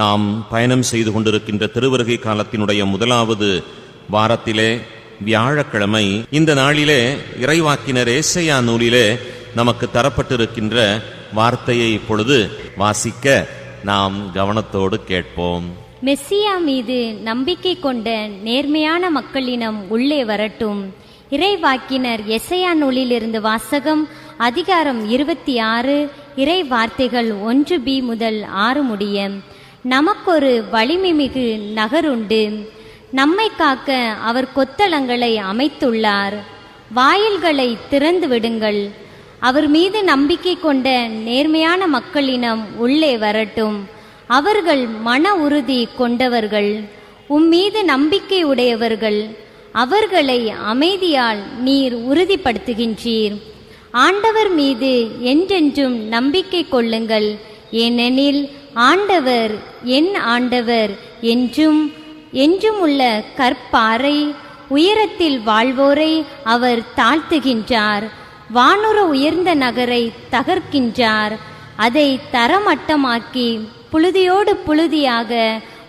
நாம் பயணம் செய்து கொண்டிருக்கின்ற திருவருகை காலத்தினுடைய முதலாவது வாரத்திலே வியாழக்கிழமை இந்த நாளிலே இறைவாக்கினர் ஏசையா நூலிலே நமக்கு தரப்பட்டிருக்கின்ற வார்த்தையை இப்பொழுது வாசிக்க நாம் கவனத்தோடு கேட்போம். மெஸ்ஸியா மீது நம்பிக்கை கொண்ட நேர்மையான மக்களினம் உள்ளே வரட்டும். இறைவாக்கினர் எசையா நூலிலிருந்து வாசகம் அதிகாரம் இருபத்தி ஆறு இறை வார்த்தைகள் ஒன்று பி முதல் ஆறு முடிய நமக்கொரு வலிமைமிகு நகருண்டு. நம்மை காக்க அவர் கொத்தளங்களை அமைத்துள்ளார். வாயில்களை திறந்து விடுங்கள். அவர் மீது நம்பிக்கை கொண்ட நேர்மையான மக்களினம் உள்ளே வரட்டும். அவர்கள் மன உறுதி கொண்டவர்கள். உம்மீது நம்பிக்கை உடையவர்கள். அவர்களை அமைதியால் நீர் உறுதிப்படுத்துகின்றீர். ஆண்டவர் மீது என்றென்றும் நம்பிக்கை கொள்ளுங்கள். ஏனெனில் ஆண்டவர் என் ஆண்டவர் என்றும் என்றும் உள்ள கற்பாறை உயரத்தில் வாழ்வோரை அவர் தாழ்த்துகின்றார். வானுர உயர்ந்த நகரை தகர்க்கின்றார். அதை தரமட்டமாக்கி புழுதியோடு புழுதியாக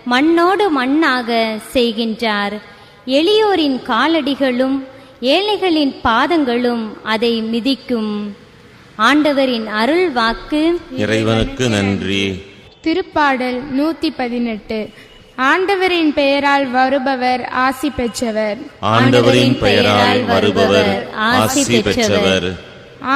மண்ணோடு மண்ணாக செய்கின்றார். எளியோரின் காலடிகளும் ஏழைகளின் பாதங்களும் அதை மிதிக்கும். ஆண்டவரின் அருள் வாக்கு இறைவனுக்கு நன்றி. திருப்பாடல் நூத்தி பதினெட்டு ஆண்டவரின் பெயரால் வருபவர் ஆசி பெற்றவர். ஆண்டவரின் பெயரால் வருபவர் ஆசி பெற்றவர்.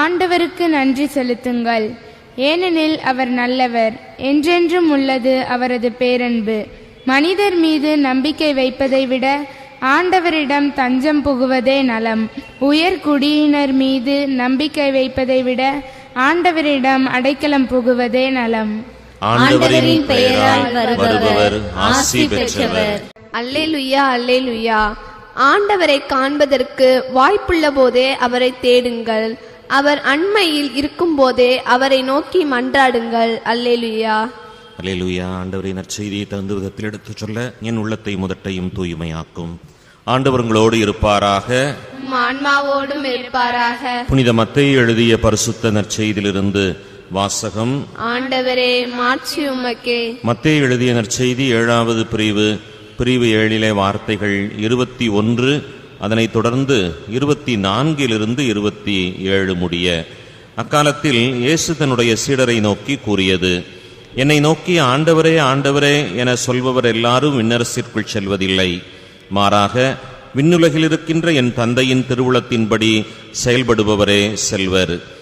ஆண்டவருக்கு நன்றி செலுத்துங்கள். ஏனெனில் அவர் நல்லவர் என்றென்றும் உள்ளது அவரது பேரன்பு. மனிதர் மீது நம்பிக்கை வைப்பதை விட ஆண்டவரிடம் தஞ்சம் புகுவதே நலம். உயர் குடியினர் மீது நம்பிக்கை வைப்பதை விட ஆண்டவரிடம் அடைக்கலம் புகுவதே நலம். ஆண்டவரின் பெயரால் வருபவர் ஆசி பெற்றவர். அல்லேலுயா அல்லேலுயா. ஆண்டவரை காண்பதற்கு வாய்ப்புள்ள போதே அவரை தேடுங்கள். அவர் அண்மையில் இருக்கும்போதே அவரை நோக்கி மன்றாடுங்கள். அல்லேலுயா. அல்லேலூயா ஆண்டவரின் நற்செய்தியை தகுந்த விதத்தில் எடுத்துச் சொல்ல என் உள்ளத்தை முதட்டையும் தூய்மையாக்கும். ஆண்டவர்களோடு இருப்பாராக. ஆன்மாவோடும் இருப்பாராக. புனித மத்தேயு எழுதிய பரிசுத்த நற்செய்தியிலிருந்து வாசகம். ஆண்டவரே மாட்சி உமக்கே. மத்தேயு எழுதிய நற்செய்தி ஏழாவது பிரிவு. பிரிவு ஏழிலே வார்த்தைகள் இருபத்தி ஒன்று அதனைத் தொடர்ந்து இருபத்தி நான்கிலிருந்து இருபத்தி ஏழு முடிய. அக்காலத்தில் இயேசு தன்னுடைய சீடரை நோக்கி கூறியது என்னை நோக்கி ஆண்டவரே ஆண்டவரே என சொல்பவர் எல்லாரும் விண்ணரசிற்குள் செல்வதில்லை. மாறாக விண்ணுலகில் இருக்கின்ற என் தந்தையின் திருவுளத்தின்படி செயல்படுபவரே செல்வர்.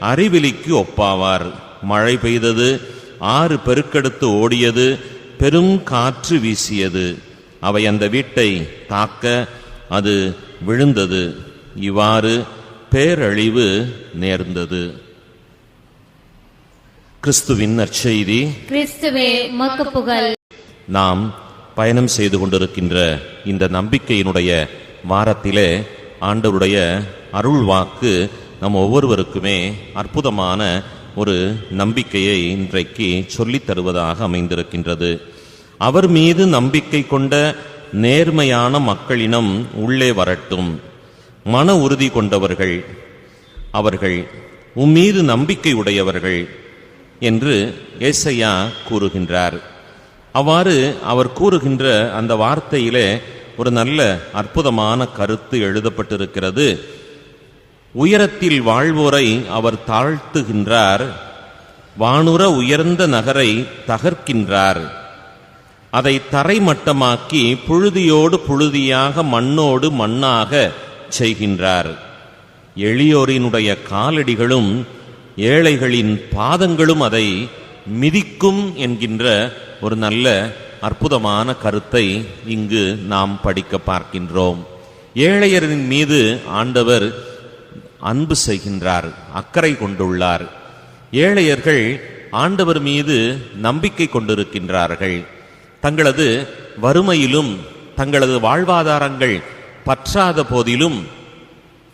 அறிவிலிக்கு ஒப்பாவார். மழை பெய்தது ஆறு பெருக்கெடுத்து ஓடியது பெரும் காற்று வீசியது. அவை அந்த வீட்டை தாக்க அது விழுந்தது. இவ்வாறு பேரழிவு நேர்ந்தது. கிறிஸ்துவின் நற்செய்தி. கிறிஸ்துவே புகழ். நாம் பயணம் செய்து கொண்டிருக்கின்ற இந்த நம்பிக்கையினுடைய வாரத்திலே ஆண்டவருடைய அருள் நம் ஒவ்வொருவருக்குமே அற்புதமான ஒரு நம்பிக்கையை இன்றைக்கு சொல்லித் தருவதாக அமைந்திருக்கின்றது. அவர் மீது நம்பிக்கை கொண்ட நேர்மையான மக்களினம் உள்ளே வரட்டும். மன உறுதி கொண்டவர்கள் அவர்கள் உம்மீது நம்பிக்கை உடையவர்கள் என்று ஏசையா கூறுகின்றார். அவ்வாறு அவர் கூறுகின்ற அந்த வார்த்தையிலே ஒரு நல்ல அற்புதமான கருத்து எழுதப்பட்டிருக்கிறது. உயரத்தில் வாழ்வோரை அவர் தாழ்த்துகின்றார் வானுர உயர்ந்த நகரை தகர்க்கின்றார். அதை தரைமட்டமாக்கி புழுதியோடு புழுதியாக மண்ணோடு மண்ணாக செய்கின்றார். எளியோரினுடைய காலடிகளும் ஏழைகளின் பாதங்களும் அதை மிதிக்கும் என்கின்ற ஒரு நல்ல அற்புதமான கருத்தை இங்கு நாம் படிக்க பார்க்கின்றோம். ஏழையரின் மீது ஆண்டவர் அன்பு செய்கின்றார் அக்கறை கொண்டுள்ளார். ஏழையர்கள் ஆண்டவர் மீது நம்பிக்கை கொண்டிருக்கின்றார்கள். தங்களது வறுமையிலும் தங்களது வாழ்வாதாரங்கள் பற்றாத போதிலும்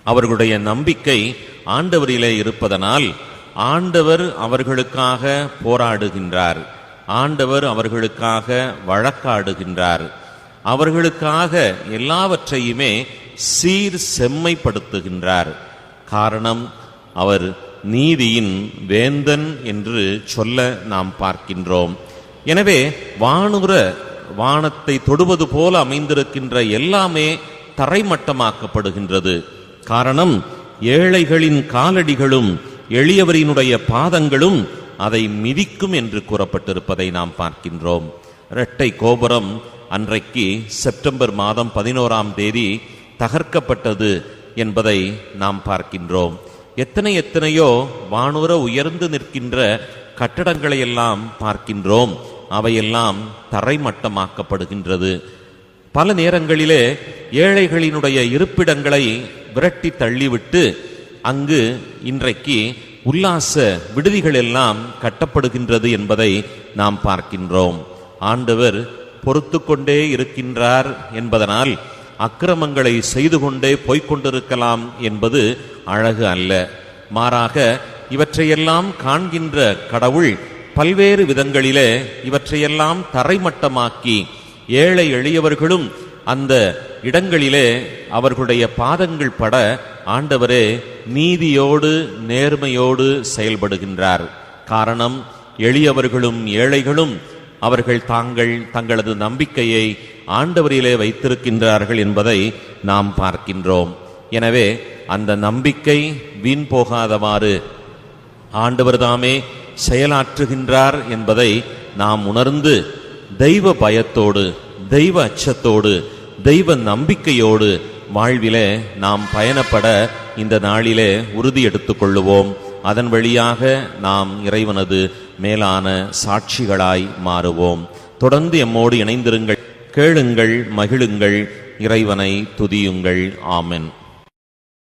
அவர்களுடைய நம்பிக்கை ஆண்டவரிலே இருப்பதனால் ஆண்டவர் அவர்களுக்காக போராடுகின்றார். ஆண்டவர் அவர்களுக்காக வழக்காடுகின்றார். அவர்களுக்காக எல்லாவற்றையுமே சீர் செம்மைப்படுத்துகின்றார். காரணம் அவர் நீதியின் வேந்தன் என்று சொல்ல நாம் பார்க்கின்றோம். எனவே வானுர வானத்தை தொடுவது போல அமைந்திருக்கின்ற எல்லாமே தரைமட்டமாக்கப்படுகின்றது. காரணம் ஏழைகளின் காலடிகளும் எளியவரினுடைய பாதங்களும் அதை மிதிக்கும் என்று கூறப்பட்டிருப்பதை நாம் பார்க்கின்றோம். இரட்டை கோபுரம் அன்றைக்கு செப்டம்பர் மாதம் பதினோராம் தேதி தகர்க்கப்பட்டது. என்பதை நாம் பார்க்கின்றோம். எத்தனை எத்தனையோ வானுர உயர்ந்து நிற்கின்ற கட்டடங்களை எல்லாம் பார்க்கின்றோம். அவையெல்லாம் தரைமட்டமாக்கப்படுகின்றது. பல நேரங்களிலே ஏழைகளினுடைய இருப்பிடங்களை விரட்டி தள்ளிவிட்டு அங்கு இன்றைக்கு உல்லாச விடுதிகள் எல்லாம் கட்டப்படுகின்றது என்பதை நாம் பார்க்கின்றோம். ஆண்டவர் பொறுத்து கொண்டே இருக்கின்றார் என்பதனால் அக்கிரமங்களை செய்து கொண்டே போய்க் கொண்டிருக்கலாம் என்பது அழகு அல்ல. மாறாக இவற்றையெல்லாம் காண்கின்ற கடவுள் பல்வேறு விதங்களிலே இவற்றையெல்லாம் தரைமட்டமாக்கி ஏழை எளியவர்களும் அந்த இடங்களிலே அவர்களுடைய பாதங்கள் பட ஆண்டவரே நீதியோடு நேர்மையோடு செயல்படுகின்றார். காரணம் எளியவர்களும் ஏழைகளும் அவர்கள் தாங்கள் தங்களது நம்பிக்கையை ஆண்டவரிலே வைத்திருக்கின்றார்கள் என்பதை நாம் பார்க்கின்றோம். எனவே அந்த நம்பிக்கை வீண் போகாதவாறு ஆண்டவர் தாமே செயலாற்றுகின்றார் என்பதை நாம் உணர்ந்து தெய்வ பயத்தோடு தெய்வ அச்சத்தோடு தெய்வ நம்பிக்கையோடு வாழ்விலே நாம் பயணப்பட இந்த நாளிலே உறுதி எடுத்துக்கொள்ளுவோம் அதன் வழியாக நாம் இறைவனது மேலான சாட்சிகளாய் மாறுவோம். தொடர்ந்து எம்மோடு இணைந்திருங்கள். கேளுங்கள் மகிழுங்கள் இறைவனை துதியுங்கள். ஆமென்.